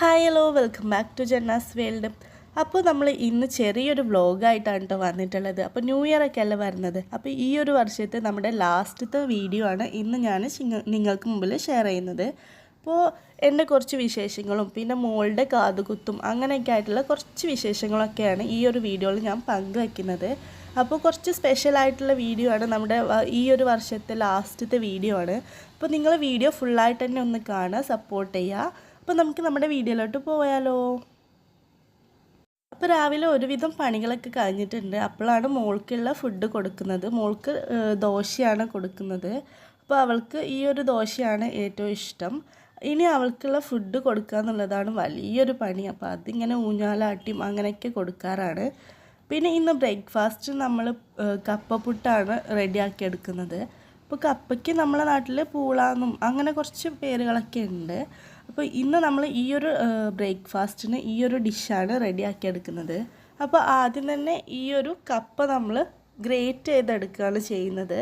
Hi hello welcome back to Janna's world അപ്പോൾ നമ്മൾ ഇന്ന് ചെറിയൊരു വ്ലോഗായിട്ടാണ് കേട്ടോ വന്നിട്ടുള്ളത്. അപ്പോൾ ന്യൂ ഇയർ ഒക്കെ അല്ല വരുന്നത്? അപ്പോൾ ഈ ഒരു വർഷത്തെ നമ്മുടെ ലാസ്റ്റത്തെ വീഡിയോ ആണ് ഇന്ന് ഞാൻ നിങ്ങൾക്ക് മുമ്പിൽ ഷെയർ ചെയ്യുന്നത്. അപ്പോൾ എന്റെ കുറച്ച് വിശേഷങ്ങളും പിന്നെ മോളുടെ കാതുകുത്തും അങ്ങനെയൊക്കെ ആയിട്ടുള്ള കുറച്ച് വിശേഷങ്ങളൊക്കെയാണ് ഈ ഒരു വീഡിയോയിൽ ഞാൻ പങ്കുവയ്ക്കുന്നത് അപ്പോൾ കുറച്ച് സ്പെഷ്യൽ ആയിട്ടുള്ള വീഡിയോ ആണ് നമ്മുടെ ഈ ഒരു വർഷത്തെ ലാസ്റ്റത്തെ വീഡിയോ ആണ്. അപ്പോൾ നിങ്ങൾ വീഡിയോ ഫുള്ളായിട്ട് തന്നെ ഒന്ന് കാണുക സപ്പോർട്ട് ചെയ്യുക. അപ്പോൾ നമുക്ക് നമ്മുടെ വീഡിയോയിലോട്ട് പോയാലോ? അപ്പോൾ രാവിലെ ഒരുവിധം പണികളൊക്കെ കഴിഞ്ഞിട്ടുണ്ട്. അപ്പോഴാണ് മോൾക്കുള്ള ഫുഡ് കൊടുക്കുന്നത്. മോൾക്ക് ദോശയാണ് കൊടുക്കുന്നത്. അപ്പോൾ അവൾക്ക് ഈ ഒരു ദോശയാണ് ഏറ്റവും ഇഷ്ടം. ഇനി അവൾക്കുള്ള ഫുഡ് കൊടുക്കുക എന്നുള്ളതാണ് വലിയൊരു പണി. അപ്പോൾ അതിങ്ങനെ ഊഞ്ഞാലാട്ടിയും അങ്ങനെയൊക്കെ കൊടുക്കാറാണ്. പിന്നെ ഇന്ന് ബ്രേക്ക്ഫാസ്റ്റ് നമ്മൾ കപ്പപ്പുട്ടാണ് റെഡിയാക്കി എടുക്കുന്നത്. അപ്പോൾ കപ്പയ്ക്ക് നമ്മളെ നാട്ടിൽ പൂളാന്നും അങ്ങനെ കുറച്ച് പേരുകളൊക്കെ ഉണ്ട്. അപ്പോൾ ഇന്ന് നമ്മൾ ഈ ഒരു ബ്രേക്ക്ഫാസ്റ്റിന് ഈ ഒരു ഡിഷാണ് റെഡിയാക്കി എടുക്കുന്നത്. അപ്പോൾ ആദ്യം തന്നെ ഈ ഒരു കപ്പ നമ്മൾ ഗ്രേറ്റ് ചെയ്തെടുക്കുകയാണ് ചെയ്യുന്നത്.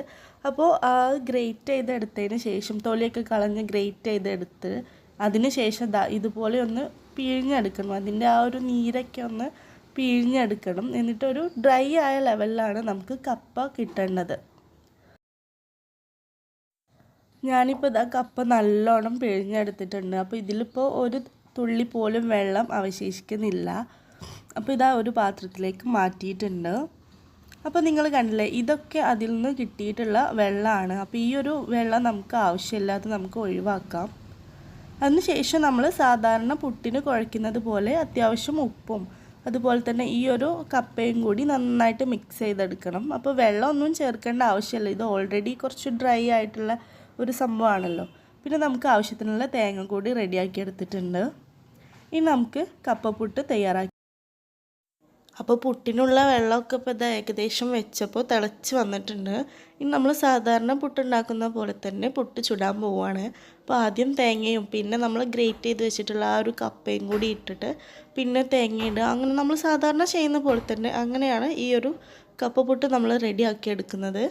അപ്പോൾ ആ ഗ്രേറ്റ് ചെയ്തെടുത്തതിന് ശേഷം തൊലിയൊക്കെ കളഞ്ഞ് ഗ്രേറ്റ് ചെയ്തെടുത്ത് അതിന് ശേഷം ഇതുപോലെ ഒന്ന് പിഴിഞ്ഞെടുക്കണം. അതിന്റെ ആ ഒരു നീരൊക്കെ ഒന്ന് പിഴിഞ്ഞെടുക്കണം. എന്നിട്ടൊരു ഡ്രൈ ആയ ലെവലിലാണ് നമുക്ക് കപ്പ കിട്ടേണ്ടത്. ഞാനിപ്പോൾ ഇതാ കപ്പ നല്ലോണം പിഴിഞ്ഞെടുത്തിട്ടുണ്ട്. അപ്പോൾ ഇതിലിപ്പോൾ ഒരു തുള്ളി പോലും വെള്ളം അവശേഷിക്കുന്നില്ല. അപ്പോൾ ഇതാ ഒരു പാത്രത്തിലേക്ക് മാറ്റിയിട്ടുണ്ട്. അപ്പോൾ നിങ്ങൾ കണ്ടില്ലേ ഇതൊക്കെ അതിൽ നിന്ന് കിട്ടിയിട്ടുള്ള വെള്ളമാണ് അപ്പോൾ ഈ ഒരു വെള്ളം നമുക്ക് ആവശ്യമില്ലാത്ത നമുക്ക് ഒഴിവാക്കാം. അതിനുശേഷം നമ്മൾ സാധാരണ പുട്ടിന് കുഴയ്ക്കുന്നത് പോലെ അത്യാവശ്യം ഉപ്പും അതുപോലെ തന്നെ ഈ ഒരു കപ്പയും കൂടി നന്നായിട്ട് മിക്സ് ചെയ്തെടുക്കണം. അപ്പോൾ വെള്ളമൊന്നും ചേർക്കേണ്ട ആവശ്യമില്ല. ഇത് ഓൾറെഡി കുറച്ച് ഡ്രൈ ആയിട്ടുള്ള ഒരു സംഭവമാണല്ലോ. പിന്നെ നമുക്ക് ആവശ്യത്തിനുള്ള തേങ്ങ കൂടി റെഡിയാക്കി എടുത്തിട്ടുണ്ട്. ഇനി നമുക്ക് കപ്പപ്പുട്ട് തയ്യാറാക്കി. അപ്പോൾ പുട്ടിനുള്ള വെള്ളമൊക്കെ ഇപ്പോൾ ഇത് ഏകദേശം വെച്ചപ്പോൾ തിളച്ച് വന്നിട്ടുണ്ട്. ഇനി നമ്മൾ സാധാരണ പുട്ടുണ്ടാക്കുന്ന പോലെ തന്നെ പുട്ട് ചുടാൻ പോവുകയാണ് അപ്പോൾ ആദ്യം തേങ്ങയും പിന്നെ നമ്മൾ ഗ്രേറ്റ് ചെയ്ത് വെച്ചിട്ടുള്ള ആ ഒരു കപ്പയും കൂടി ഇട്ടിട്ട് പിന്നെ തേങ്ങ ഇടുക. അങ്ങനെ നമ്മൾ സാധാരണ ചെയ്യുന്ന പോലെ തന്നെ അങ്ങനെയാണ് ഈ ഒരു കപ്പ പുട്ട് നമ്മൾ റെഡിയാക്കി എടുക്കുന്നത്.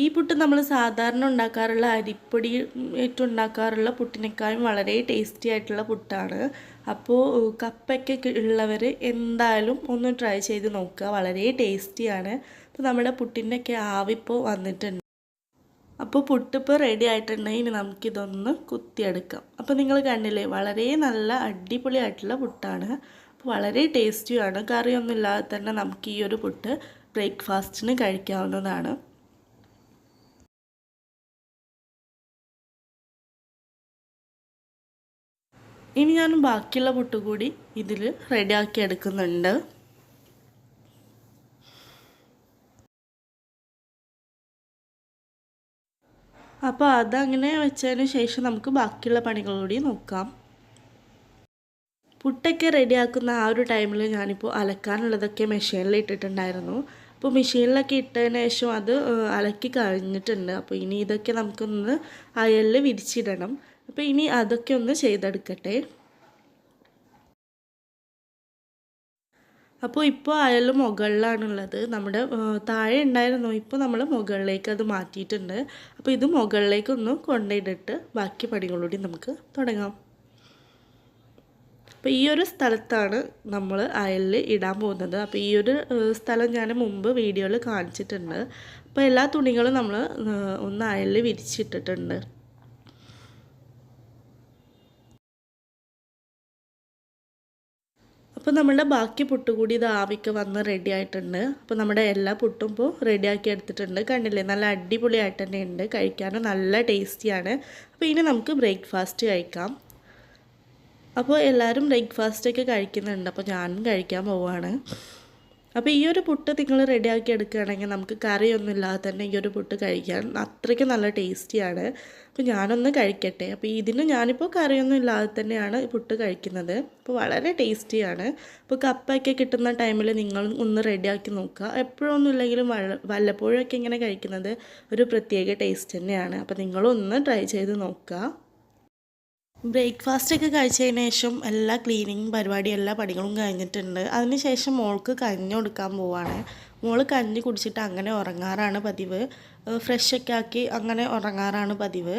ഈ പുട്ട് നമ്മൾ സാധാരണ ഉണ്ടാക്കാറുള്ള അരിപ്പൊടി ഏറ്റവും ഉണ്ടാക്കാറുള്ള പുട്ടിനേക്കാളും വളരെ ടേസ്റ്റി ആയിട്ടുള്ള പുട്ടാണ്. അപ്പോൾ കപ്പൊക്കെ ഉള്ളവർ എന്തായാലും ഒന്ന് ട്രൈ ചെയ്ത് നോക്കുക. വളരെ ടേസ്റ്റിയാണ് അപ്പോൾ നമ്മുടെ പുട്ടിന്റെ ഒക്കെ ആവിപ്പോൾ വന്നിട്ടുണ്ട്. അപ്പോൾ പുട്ടിപ്പോൾ റെഡി ആയിട്ടുണ്ടെങ്കിൽ ഇനി നമുക്കിതൊന്ന് കുത്തിയെടുക്കാം. അപ്പോൾ നിങ്ങൾ കണ്ടില്ലേ? വളരെ നല്ല അടിപൊളിയായിട്ടുള്ള പുട്ടാണ്. അപ്പോൾ വളരെ ടേസ്റ്റിയാണ് കറിയൊന്നും ഇല്ലാതെ തന്നെ നമുക്ക് ഈ ഒരു പുട്ട് ബ്രേക്ക്ഫാസ്റ്റിന് കഴിക്കാവുന്നതാണ്. ഇനി ഞാൻ ബാക്കിയുള്ള പുട്ട് കൂടി ഇതിൽ റെഡിയാക്കി എടുക്കുന്നുണ്ട്. അപ്പോൾ അതങ്ങനെ വെച്ചതിന് ശേഷം നമുക്ക് ബാക്കിയുള്ള പണികൾ കൂടി നോക്കാം. പുട്ടൊക്കെ റെഡിയാക്കുന്ന ആ ഒരു ടൈമിൽ ഞാനിപ്പോൾ അലക്കാനുള്ളതൊക്കെ മെഷീനിൽ ഇട്ടിട്ടുണ്ടായിരുന്നു. അപ്പോൾ മെഷീനിലൊക്കെ ഇട്ടതിന് ശേഷം അത് അലക്കി കഴിഞ്ഞിട്ടുണ്ട്. അപ്പോൾ ഇനി ഇതൊക്കെ നമുക്കൊന്ന് അയലിൽ വിരിച്ചിടണം. അപ്പോൾ ഇനി അതൊക്കെ ഒന്ന് ചെയ്തെടുക്കട്ടെ. അപ്പോൾ ഇപ്പോൾ അയാൾ മുകളിലാണുള്ളത്. നമ്മുടെ താഴെ ഉണ്ടായിരുന്നു? ഇപ്പോൾ നമ്മൾ മുകളിലേക്ക് അത് മാറ്റിയിട്ടുണ്ട്. അപ്പോൾ ഇത് മുകളിലേക്കൊന്ന് കൊണ്ടിട്ടിട്ട് ബാക്കി പണികളൂടി നമുക്ക് തുടങ്ങാം. അപ്പോൾ ഈ ഒരു സ്ഥലത്താണ് നമ്മൾ അയലിൽ ഇടാൻ പോകുന്നത്. അപ്പോൾ ഈ ഒരു സ്ഥലം ഞാൻ മുമ്പ് വീഡിയോയിൽ കാണിച്ചിട്ടുണ്ട്. അപ്പോൾ എല്ലാ തുണികളും നമ്മൾ ഒന്ന് അയലിൽ വിരിച്ചിട്ടിട്ടുണ്ട്. അപ്പോൾ നമ്മളുടെ ബാക്കി പുട്ട് കൂടി ഇത് ആവിക്ക് വന്ന് റെഡി ആയിട്ടുണ്ട്. അപ്പോൾ നമ്മുടെ എല്ലാ പുട്ടും ഇപ്പോൾ റെഡിയാക്കി എടുത്തിട്ടുണ്ട്. കണ്ടില്ലേ? നല്ല അടിപൊളിയായിട്ട് തന്നെ ഉണ്ട് കഴിക്കാനും നല്ല ടേസ്റ്റിയാണ്. അപ്പോൾ ഇനി നമുക്ക് ബ്രേക്ക്ഫാസ്റ്റ് കഴിക്കാം. അപ്പോൾ എല്ലാവരും ബ്രേക്ക്ഫാസ്റ്റൊക്കെ കഴിക്കുന്നുണ്ട്. അപ്പോൾ ഞാനും കഴിക്കാൻ പോവുകയാണ് അപ്പോൾ ഈ ഒരു പുട്ട് നിങ്ങൾ റെഡിയാക്കി എടുക്കുകയാണെങ്കിൽ നമുക്ക് കറിയൊന്നും ഇല്ലാതെ തന്നെ ഈ ഒരു പുട്ട് കഴിക്കാൻ അത്രയ്ക്ക് നല്ല ടേസ്റ്റിയാണ് അപ്പോൾ ഞാനൊന്ന് കഴിക്കട്ടെ. അപ്പോൾ ഇതിന് ഞാനിപ്പോൾ കറിയൊന്നും ഇല്ലാതെ തന്നെയാണ് പുട്ട് കഴിക്കുന്നത്. അപ്പോൾ വളരെ ടേസ്റ്റിയാണ് അപ്പോൾ കപ്പൊക്കെ കിട്ടുന്ന ടൈമിൽ നിങ്ങൾ ഒന്ന് റെഡിയാക്കി നോക്കുക. എപ്പോഴൊന്നും ഇല്ലെങ്കിലും വല്ല വല്ലപ്പോഴൊക്കെ ഇങ്ങനെ കഴിക്കുന്നത് ഒരു പ്രത്യേക ടേസ്റ്റ് തന്നെയാണ്. അപ്പോൾ നിങ്ങളൊന്ന് ട്രൈ ചെയ്ത് നോക്കുക. ബ്രേക്ക്ഫാസ്റ്റ് ഒക്കെ കഴിച്ചതിന് ശേഷം എല്ലാ ക്ലീനിങ് പരിപാടി എല്ലാ പണികളും കഴിഞ്ഞിട്ടുണ്ട്. അതിനുശേഷം മോൾക്ക് കഞ്ഞി കൊടുക്കാൻ പോവാണ്. മോൾ കഞ്ഞി കുടിച്ചിട്ട് അങ്ങനെ ഉറങ്ങാറാണ് പതിവ്. ഫ്രഷൊക്കെ ആക്കി അങ്ങനെ ഉറങ്ങാറാണ് പതിവ്.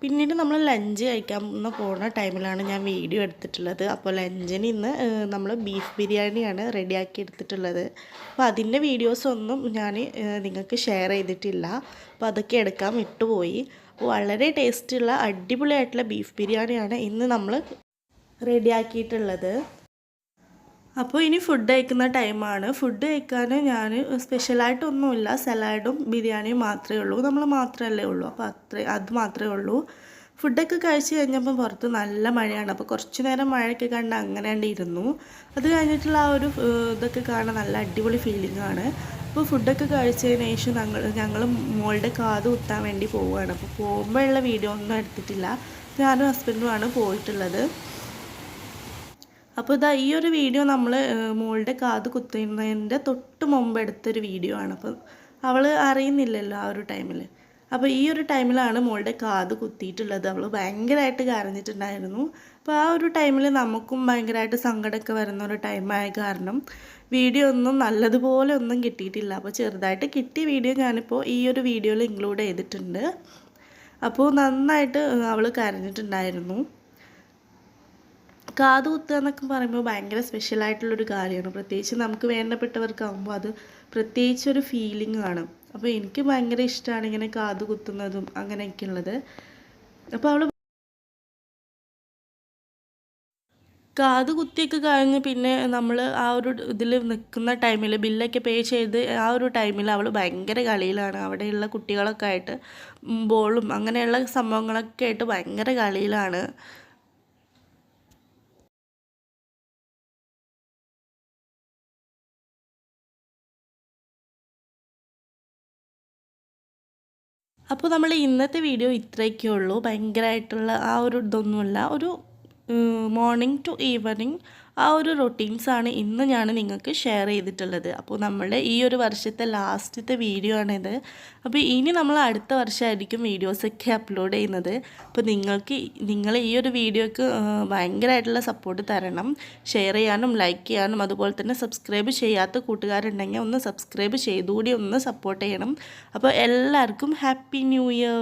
പിന്നീട് നമ്മൾ ലഞ്ച് കഴിക്കാൻ പോകുന്ന ടൈമിലാണ് ഞാൻ വീഡിയോ എടുത്തിട്ടുള്ളത്. അപ്പോൾ ലഞ്ചിന് ഇന്ന് നമ്മൾ ബീഫ് ബിരിയാണിയാണ് റെഡിയാക്കി എടുത്തിട്ടുള്ളത്. അപ്പോൾ അതിന്റെ വീഡിയോസൊന്നും ഞാൻ നിങ്ങൾക്ക് ഷെയർ ചെയ്തിട്ടില്ല. അപ്പോൾ അതൊക്കെ എടുക്കാൻ വിട്ടുപോയി. വളരെ ടേസ്റ്റുള്ള അടിപൊളിയായിട്ടുള്ള ബീഫ് ബിരിയാണിയാണ് ഇന്ന് നമ്മൾ റെഡിയാക്കിയിട്ടുള്ളത്. അപ്പോൾ ഇനി ഫുഡ് കഴിക്കുന്ന ടൈമാണ് ഫുഡ് കഴിക്കാൻ ഞാൻ സ്പെഷ്യലായിട്ടൊന്നുമില്ല സലാഡും ബിരിയാണിയും മാത്രമേ ഉള്ളൂ. നമ്മൾ മാത്രമല്ലേ ഉള്ളൂ. അപ്പോൾ അത്ര അത് മാത്രമേ ഉള്ളൂ. ഫുഡൊക്കെ കഴിച്ച് കഴിഞ്ഞപ്പോൾ പുറത്ത് നല്ല മഴയാണ്. അപ്പോൾ കുറച്ച് നേരം മഴയൊക്കെ കണ്ട് അങ്ങനെ ഇരുന്നു. അത് കഴിഞ്ഞിട്ടുള്ള ആ ഒരു ഇതൊക്കെ കാണാൻ നല്ല അടിപൊളി ഫീലിംഗ് ആണ്. അപ്പോൾ ഫുഡൊക്കെ കഴിച്ചതിന് ശേഷം ഞങ്ങൾ ഞങ്ങൾ മോളുടെ കാത് കുത്താൻ വേണ്ടി പോവുകയാണ്. അപ്പോൾ പോകുമ്പോഴുള്ള വീഡിയോ ഒന്നും എടുത്തിട്ടില്ല. ഞാനും ഹസ്ബൻഡുമാണ് പോയിട്ടുള്ളത്. അപ്പോൾ ഇതാ ഈ ഒരു വീഡിയോ നമ്മൾ മോളുടെ കാത് കുത്തുന്നതിന്റെ തൊട്ട് മുമ്പ് എടുത്തൊരു വീഡിയോ ആണ്. അപ്പോൾ അവൾ അറിയുന്നില്ലല്ലോ ആ ഒരു ടൈമിൽ അപ്പോൾ ഈ ഒരു ടൈമിലാണ് മോളുടെ കാത് കുത്തിയിട്ടുള്ളത്. അവൾ ഭയങ്കരമായിട്ട് കരഞ്ഞിട്ടുണ്ടായിരുന്നു. അപ്പോൾ ആ ഒരു ടൈമിൽ നമുക്കും ഭയങ്കരമായിട്ട് സങ്കടമൊക്കെ വരുന്ന ഒരു ടൈമായ കാരണം വീഡിയോ ഒന്നും നല്ലതുപോലെ ഒന്നും കിട്ടിയിട്ടില്ല. അപ്പോൾ ചെറുതായിട്ട് കിട്ടിയ വീഡിയോ ഞാനിപ്പോൾ ഈ ഒരു വീഡിയോയിൽ ഇൻക്ലൂഡ് ചെയ്തിട്ടുണ്ട്. അപ്പോൾ നന്നായിട്ട് അവൾ കരഞ്ഞിട്ടുണ്ടായിരുന്നു. കാത് കുത്തുക എന്നൊക്കെ പറയുമ്പോൾ ഭയങ്കര സ്പെഷ്യലായിട്ടുള്ളൊരു കാര്യമാണ്. പ്രത്യേകിച്ച് നമുക്ക് വേണ്ടപ്പെട്ടവർക്കാകുമ്പോൾ അത് പ്രത്യേകിച്ച് ഒരു ഫീലിംഗ് ആണ്. അപ്പോൾ എനിക്ക് ഭയങ്കര ഇഷ്ടമാണ് ഇങ്ങനെ കാത് കുത്തുന്നതും അങ്ങനെയൊക്കെയുള്ളത്. അപ്പോൾ അവൾ കാത് കുത്തിയൊക്കെ കഴിഞ്ഞ് പിന്നെ നമ്മൾ ആ ഒരു ഇതിൽ നിൽക്കുന്ന ടൈമിൽ ബില്ലൊക്കെ പേ ചെയ്ത് ആ ഒരു ടൈമിൽ അവൾ ഭയങ്കര കളിയിലാണ്. അവിടെയുള്ള കുട്ടികളൊക്കെ ആയിട്ട് ബോളും അങ്ങനെയുള്ള സംഭവങ്ങളൊക്കെ ആയിട്ട് ഭയങ്കര കളിയിലാണ്. അപ്പോൾ നമ്മൾ ഇന്നത്തെ വീഡിയോ ഇത്രയൊക്കെ ഉള്ളൂ. ഭയങ്കരമായിട്ടുള്ള ആ ഒരു ഇതൊന്നുമില്ല. ഒരു മോർണിംഗ് ടു ഈവനിങ് ആ ഒരു റൊട്ടീൻസാണ് ഇന്ന് ഞാൻ നിങ്ങൾക്ക് ഷെയർ ചെയ്തിട്ടുള്ളത്. അപ്പോൾ നമ്മളുടെ ഈ ഒരു വർഷത്തെ ലാസ്റ്റത്തെ വീഡിയോ ആണിത്. അപ്പോൾ ഇനി നമ്മൾ അടുത്ത വർഷമായിരിക്കും വീഡിയോസൊക്കെ അപ്ലോഡ് ചെയ്യുന്നത്. അപ്പോൾ നിങ്ങൾക്ക് നിങ്ങൾ ഈ ഒരു വീഡിയോക്ക് ഭയങ്കരമായിട്ടുള്ള സപ്പോർട്ട് തരണം. ഷെയർ ചെയ്യാനും ലൈക്ക് ചെയ്യാനും അതുപോലെ തന്നെ സബ്സ്ക്രൈബ് ചെയ്യാത്ത കൂട്ടുകാരുണ്ടെങ്കിൽ ഒന്ന് സബ്സ്ക്രൈബ് ചെയ്തുകൂടി ഒന്ന് സപ്പോർട്ട് ചെയ്യണം. അപ്പോൾ എല്ലാവർക്കും ഹാപ്പി ന്യൂ ഇയർ